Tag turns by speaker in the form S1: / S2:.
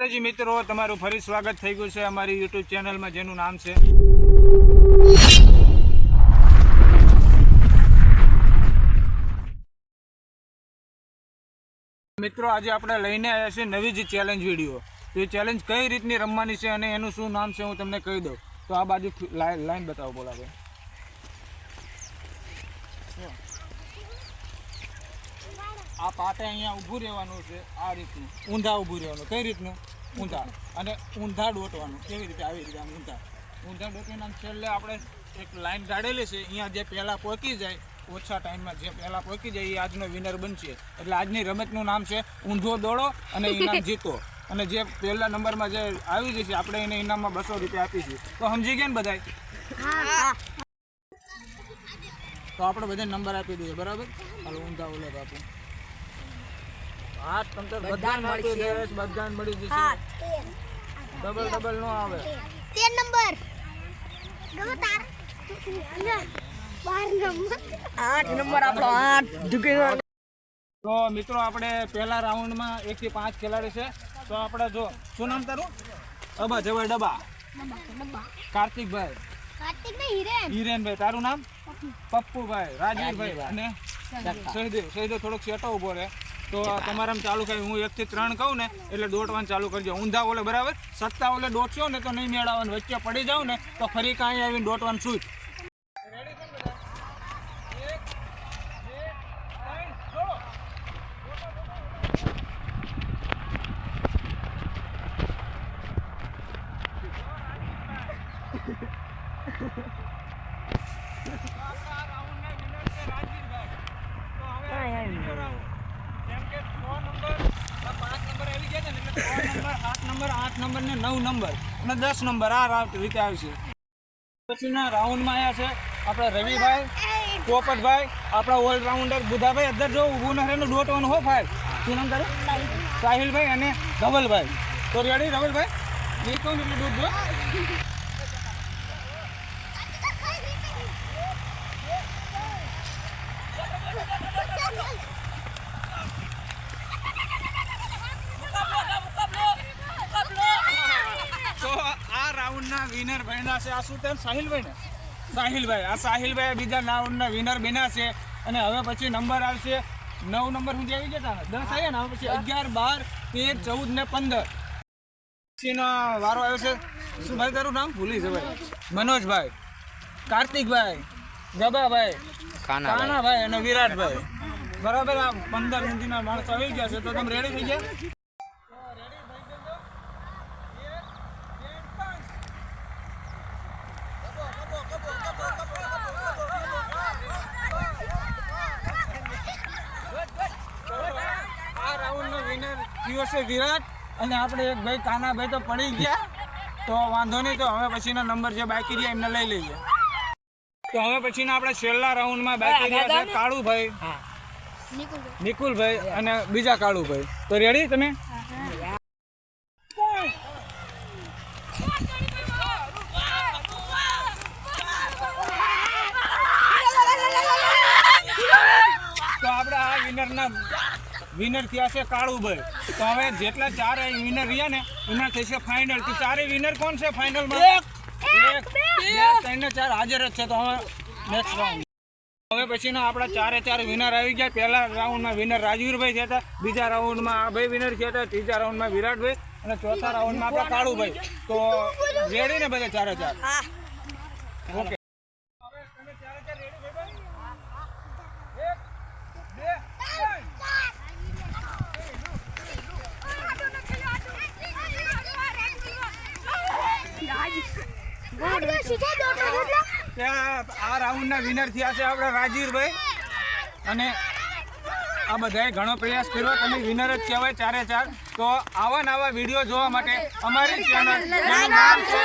S1: માતાજી મિત્રો, તમારું ફરી સ્વાગત થઈ ગયું છે અમારી યુટ્યુબ ચેનલમાં, જેનું નામ છે મિત્રો, આજે આપણે લઈને આવ્યા છીએ નવી જ ચેલેન્જ વીડિયો તો એ ચેલેન્જ કઈ રીતની રમવાની છે અને એનું શું નામ છે, હું તમને કહી દઉં. તો આ બાજુ લાઈન બતાવો, બોલાવે. આ પાટે અહીંયા ઊભું રહેવાનું છે આ રીતનું. ઊંધા ઊભું રહેવાનું. કઈ રીતનું? ઊંધા. અને ઊંધા દોટવાનું કેવી રીતે આવી રીતે આમ ઊંધા? ઊંધા ડોટીને આમ છેલ્લે આપણે એક લાઈન કાઢેલી છે. અહીંયા જે પહેલાં પહોંચી જાય ઓછા ટાઈમમાં જે પહેલાં પહોંચી જાય એ આજનો વિનર બનશે. એટલે આજની રમતનું નામ છે ઊંધો દોડો અને ઇનામ જીતો. અને જે પહેલા નંબરમાં જે આવી જશે આપણે એને ઇનામમાં બસો રૂપિયા આપીશું. તો સમજી ગયા ને બધાય? તો આપણે બધા નંબર આપી દઈએ બરાબર? હાલો ઊંધા ઓલે આપું હા તમ તો બધાને આપી દઈશ બધાને મળી જશે. ડબલ ડબલ નો આવે.
S2: તેર નંબર. ગમે તાર. બાર નંબર.
S3: આઠ નંબર આપણો આઠ
S1: તો મિત્રો આપણે પહેલા રાઉન્ડમાં એક થી પાંચ ખેલાડી છે. તો આપણે જો શું નામ તારું? અબા જવાય ડબા કાર્તિકભાઈ.
S2: કાર્તિક હિરેન.
S1: હિરેનભાઈ તારું નામ? પપ્પુભાઈ રાજીવભાઈ અને સહીદેવ. સહીદેવ થોડોક સેટો ઊભો રહે. તો તમારામાં ચાલુ થાય. હું એક થી ત્રણ કહું ને એટલે દોડવાનું ચાલુ કરજો. ઊંધા ઓલે બરાબર? સત્તા ઓલે દોડશો ને તો નહીં મેળવવાનું વચ્ચે પડી જાવ ને તો ફરી કાંઈ આવીને દોડવાનું શું કેમ આઠ નંબર ને નવ નંબર અને દસ નંબર આ રાઉન્ડ રીતે આવશે પછીના રાઉન્ડમાં આવ્યા છે આપણા રવિભાઈ, પોપટભાઈ, આપણા ઓલરાઉન્ડર બુધાભાઈ. અદર જો ઊભું ન રહેનું દોટવાનું હો ફાયર શું નામ સાહિલભાઈ અને ધવલભાઈ. તો રેડી ધવલભાઈ? નહીં એટલે દો તો આ રાઉન્ડના વિનર બન્યા છે. આ શું તેમ સાહિલભાઈ ને? સાહિલભાઈ. આ સાહિલભાઈ બીજા રાઉન્ડના વિનર બન્યા છે. અને હવે પછી નંબર આવશે. નવ નંબર સુધી આવી ગયા હતા દસ આવ્યા ને? હવે પછી અગિયાર બાર તેર ચૌદ ને પંદર. પછીનો વારો આવ્યો છે. શું ભાઈ તારું નામ ભૂલી જવાય. મનોજભાઈ. કાર્તિકભાઈ. ગબાભાઈ કાનાભાઈ. અને વિરાટભાઈ. બરાબર આ પંદર સુધીના માણસો આવી ગયા છે. તો તમે રેડી થઈ ગયા આ રાઉન્ડનો વિનર છે વિરાટ. અને આપણે એક ભાઈ કાનાભાઈ તો પડી ગયા. તો વાંધો નહીં તો હવે પછીનો નંબર જે બાકી રહ્યા એમને લઈ લઈએ. તો હવે પછીના આપણે છેલ્લા રાઉન્ડમાં બાકી રહ્યા છે કાળુભાઈ. નિકુલભાઈ અને બીજા કાળુભાઈ. તો રેડી તમે? તો આપણે આ વિનરના વિનર થયા છે કાળુભાઈ. તો હવે જેટલા ચાર વિનર રહ્યા ને એમાં થશે ફાઇનલ તો ચારે વિનર કોણ છે ફાઇનલમાં એક. ત્રણ ને ચાર હાજર જ છે તો હવે નેક્સ્ટ રાઉન્ડ હવે પછીના આપણા ચારે ચાર વિનર આવી ગયા. પહેલા રાઉન્ડમાં વિનર રાજવીરભાઈ થયા હતા બીજા રાઉન્ડમાં આ ભાઈ વિનર થયા હતા ત્રીજા રાઉન્ડમાં વિરાટભાઈ અને ચોથા રાઉન્ડમાં આપણા કાળુભાઈ. તો રેડી ને બધા ચારે ચાર? ઓકે હવે તમે ચારે ચાર રેડી ભાઈ એક બે ત્રણ. ત્યાં આ રાઉન્ડના વિનર થયા છે આપણા રાજીરભાઈ અને આ બધાએ ઘણો પ્રયાસ કર્યો તમે વિનર જ કહેવાય ચારે ચાર તો આવા નવા વીડિયો જોવા માટે અમારી ચેનલ નામ છે